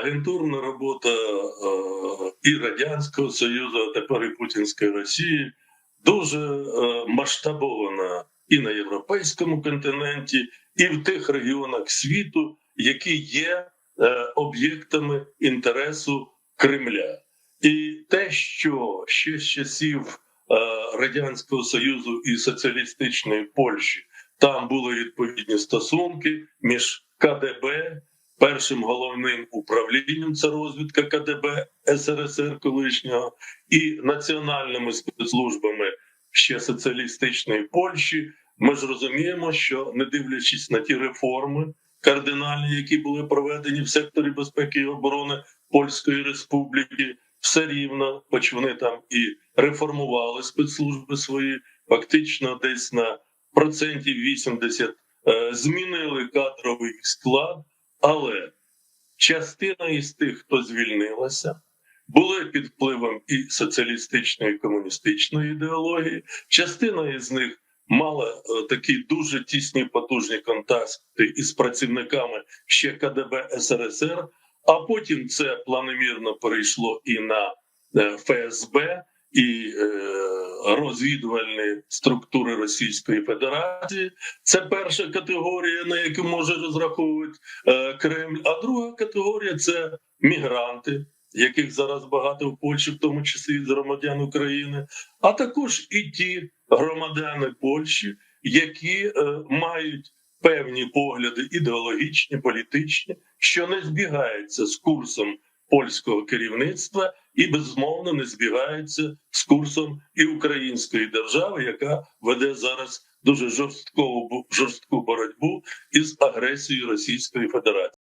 агентурна робота е, і Радянського Союзу, а тепер і Путінської Росії дуже е, масштабована і на європейському континенті, і в тих регіонах світу, які є е, об'єктами інтересу Кремля. І те, що ще з часів Радянського Союзу і соціалістичної Польщі там були відповідні стосунки між КДБ, першим головним управлінням це розвідка КДБ СРСР колишнього і національними спецслужбами ще соціалістичної Польщі. Ми ж розуміємо, що не дивлячись на ті реформи кардинальні, які були проведені в секторі безпеки і оборони Польської Республіки, все рівно, хоч вони там і реформували спецслужби свої, фактично десь на процентів 80 е, змінили кадровий склад, але частина із тих, хто звільнилася, були під впливом і соціалістичної і комуністичної ідеології. Частина із них мала е, такі дуже тісні потужні контакти із працівниками ще КДБ СРСР. А потім це планомірно перейшло і на е, ФСБ, і е, розвідувальні структури Російської Федерації. Це перша категорія, на яку може розраховувати е, Кремль. А друга категорія це мігранти, яких зараз багато в Польщі, в тому числі з громадян України, а також і ті громадяни Польщі, які е, мають певні погляди ідеологічні, політичні, що не збігаються з курсом польського керівництва і безумовно не збігаються з курсом і української держави, яка веде зараз дуже жорстку жорстку боротьбу із агресією Російської Федерації.